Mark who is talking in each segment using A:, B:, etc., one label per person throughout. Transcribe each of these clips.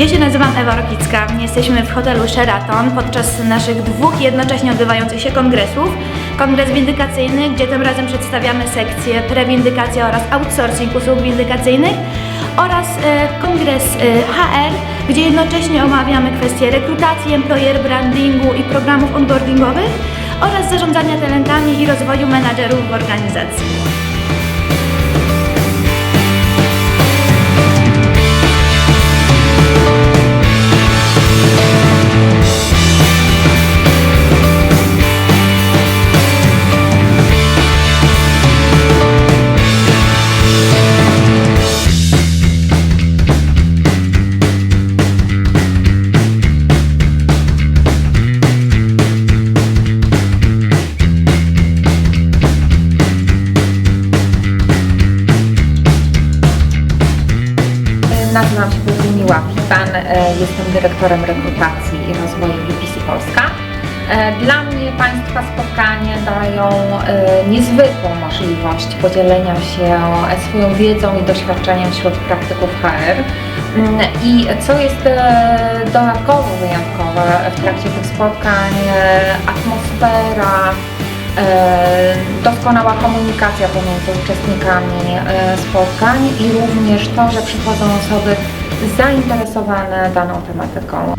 A: Ja się nazywam Ewa Rokicka. Jesteśmy w hotelu Sheraton podczas naszych dwóch jednocześnie odbywających się kongresów. Kongres windykacyjny, gdzie tym razem przedstawiamy sekcję prewindykacja oraz outsourcing usług windykacyjnych oraz e, kongres e, HR, gdzie jednocześnie omawiamy kwestie rekrutacji, employer brandingu i programów onboardingowych oraz zarządzania talentami i rozwoju menadżerów w organizacji.
B: Nazywam się Bogumiła Pipan, e, jestem dyrektorem rekrutacji i rozwoju UPC Polska. E, Dla mnie Państwa spotkanie dają e, niezwykłą możliwość podzielenia się swoją wiedzą i doświadczeniem wśród praktyków HR. Mm, I co jest dodatkowo wyjątkowe w trakcie tych spotkań, atmosfera, doskonała komunikacja pomiędzy uczestnikami e, spotkań i również to, że przychodzą osoby zainteresowane daną tematyką.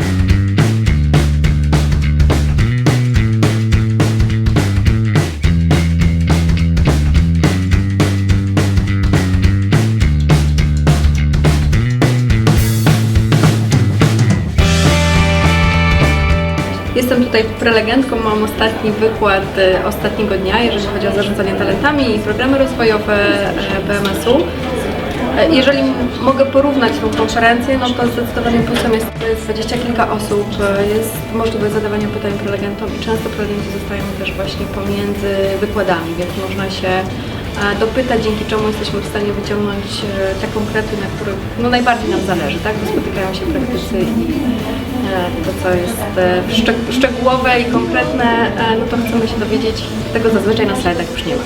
C: Jestem tutaj prelegentką, mam ostatni wykład e, ostatniego dnia, jeżeli chodzi o zarządzanie talentami i programy rozwojowe e, PMS-u. E, Jeżeli mogę porównać tą konferencję, no to zdecydowanie plusem jest, jest dwadzieścia kilka osób, jest możliwość zadawania pytań prelegentom i często prelegenci zostają też właśnie pomiędzy wykładami, więc można się dopytać, dzięki czemu jesteśmy w stanie wyciągnąć te konkrety, na których no, najbardziej nam zależy, tak? Bo spotykają się praktycy i to, co jest e, szczeg- szczegółowe i konkretne, e, no to chcemy się dowiedzieć. Tego zazwyczaj na slajdach już nie ma.